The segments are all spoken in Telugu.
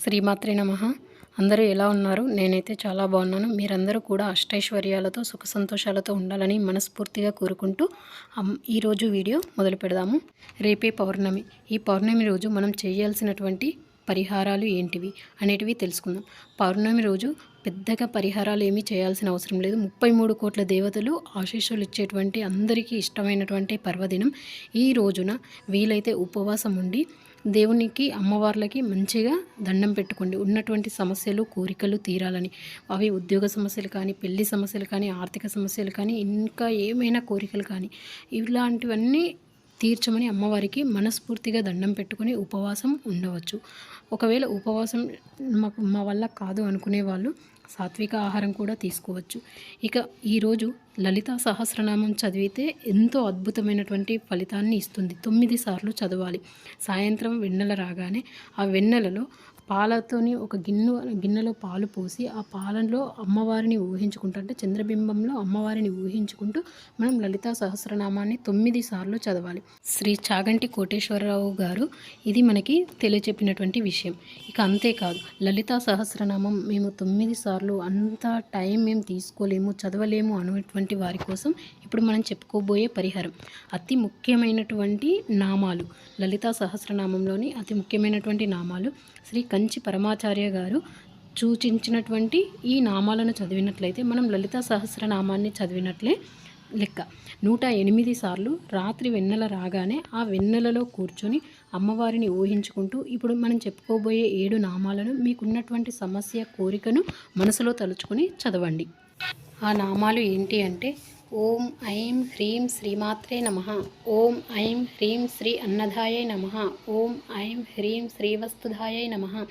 శ్రీమాత్రే నమ. అందరూ ఎలా ఉన్నారు? నేనైతే చాలా బాగున్నాను. మీరందరూ కూడా అష్టైశ్వర్యాలతో సుఖ సంతోషాలతో ఉండాలని మనస్ఫూర్తిగా కోరుకుంటూ ఈరోజు వీడియో మొదలు పెడదాము. రేపే పౌర్ణమి. ఈ పౌర్ణమి రోజు మనం చేయాల్సినటువంటి పరిహారాలు ఏంటివి అనేటివి తెలుసుకుందాం. పౌర్ణమి రోజు పెద్దగా పరిహారాలు ఏమీ చేయాల్సిన అవసరం లేదు. ముప్పై మూడు కోట్ల దేవతలు ఆశీస్సులు ఇచ్చేటువంటి అందరికీ ఇష్టమైనటువంటి పర్వదినం. ఈ రోజున వీలైతే ఉపవాసం ఉండి దేవునికి అమ్మవార్లకి మంచిగా దండం పెట్టుకోండి. ఉన్నటువంటి సమస్యలు కోరికలు తీరాలని. అవి ఉద్యోగ సమస్యలు కానీ పెళ్ళి సమస్యలు కానీ ఆర్థిక సమస్యలు కానీ ఇంకా ఏమైనా కోరికలు కానీ ఇలాంటివన్నీ తీర్చమని అమ్మవారికి మనస్ఫూర్తిగా దండం పెట్టుకొని ఉపవాసం ఉండవచ్చు. ఒకవేళ ఉపవాసం మాకు మా వల్ల కాదు అనుకునే వాళ్ళు సాత్విక ఆహారం కూడా తీసుకోవచ్చు. ఇక ఈరోజు లలితా సహస్రనామం చదివితే ఎంతో అద్భుతమైనటువంటి ఫలితాన్ని ఇస్తుంది. తొమ్మిది సార్లు చదవాలి. సాయంత్రం వెన్నెల రాగానే ఆ వెన్నెలలో పాలతోని ఒక గిన్నె గిన్నెలో పాలు పోసి ఆ పాలలో అమ్మవారిని ఊహించుకుంటూ అంటే చంద్రబింబంలో అమ్మవారిని ఊహించుకుంటూ మనం లలితా సహస్రనామాన్ని తొమ్మిది సార్లు చదవాలి. శ్రీ చాగంటి కోటేశ్వరరావు గారు ఇది మనకి తెలియచెప్పినటువంటి విషయం. ఇక అంతేకాదు లలితా సహస్రనామం మేము తొమ్మిది సార్లు అంత టైం మేము తీసుకోలేము చదవలేము అనేటువంటి వారి కోసం ఇప్పుడు మనం చెప్పుకోబోయే పరిహారం. అతి ముఖ్యమైనటువంటి నామాలు లలితా సహస్రనామంలోని అతి ముఖ్యమైనటువంటి నామాలు శ్రీ కంచి పరమాచార్య గారు సూచించినటువంటి ఈ నామాలను చదివినట్లయితే మనం లలిత సహస్రనామాన్ని చదివినట్లే లెక్క. నూట ఎనిమిది సార్లు రాత్రి వెన్నెల రాగానే ఆ వెన్నెలలో కూర్చొని అమ్మవారిని ఊహించుకుంటూ ఇప్పుడు మనం చెప్పుకోబోయే ఏడు నామాలను మీకున్నటువంటి సమస్య కోరికను మనసులో తలుచుకొని చదవండి. ఆ నామాలు ఏంటి అంటే ఓం ఐం హ్రీం శ్రీమాత్రే నమ. ఓం ఐం హ్రీం శ్రీ అన్నదాయై నమ. ఓం ఐం హ్రీం శ్రీవస్తుధాయై నమ.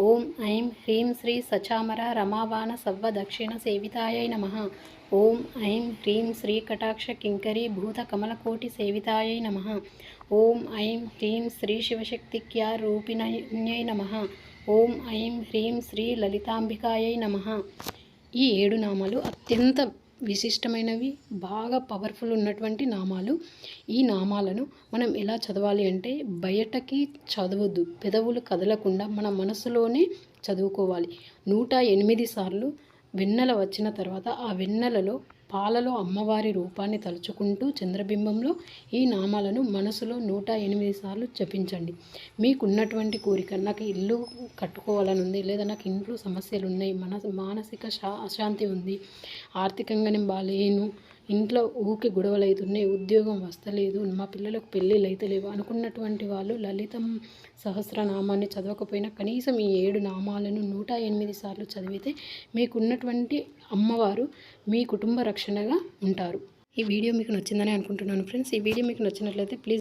ఓం ఐం హ్రీం శ్రీ సచామర రమావాన సవ్వ దక్షిణ సేవితాయై నమ. ఓం ఐం హ్రీం శ్రీ కటాక్ష కింకరీ భూత కమలకోటి సేవితాయై నమ. ఓం ఐం హ్రీం శ్రీ శివశక్తిక్యా రూపిణ్యై నమ. ఓం ఐం హ్రీం శ్రీ లలితాంబికాయై నమ. ఈ ఏడు నామాలు అత్యంత విశిష్టమైనవి బాగా పవర్ఫుల్ ఉన్నటువంటి నామాలు. ఈ నామాలను మనం ఎలా చదవాలి అంటే బయటకి చదవద్దు పెదవులు కదలకుండా మన మనసులోనే చదువుకోవాలి. నూట ఎనిమిది సార్లు వెన్నెల వచ్చిన తర్వాత ఆ వెన్నెలలో పాలలో అమ్మవారి రూపాన్ని తలుచుకుంటూ చంద్రబింబంలో ఈ నామాలను మనసులో నూట ఎనిమిది సార్లు జపించండి. మీకున్నటువంటి కోరిక నాకు ఇల్లు కట్టుకోవాలని ఉంది లేదా నాకు ఇంట్లో సమస్యలు ఉన్నాయి మన మానసిక శా అశాంతి ఉంది ఆర్థికంగా నేను బాగాలేను ఇంట్లో ఊకి గొడవలు అవుతున్నాయి ఉద్యోగం వస్తలేదు మా పిల్లలకు పెళ్ళిళ్ళు అయితే లేవు అనుకున్నటువంటి వాళ్ళు లలితం సహస్రనామాన్ని చదవకపోయినా కనీసం ఈ ఏడు నామాలను నూట ఎనిమిది సార్లు చదివితే మీకున్నటువంటి అమ్మవారు మీ కుటుంబ రక్షణగా ఉంటారు. ఈ వీడియో మీకు నచ్చిందని అనుకుంటున్నాను ఫ్రెండ్స్. ఈ వీడియో మీకు నచ్చినట్లయితే ప్లీజ్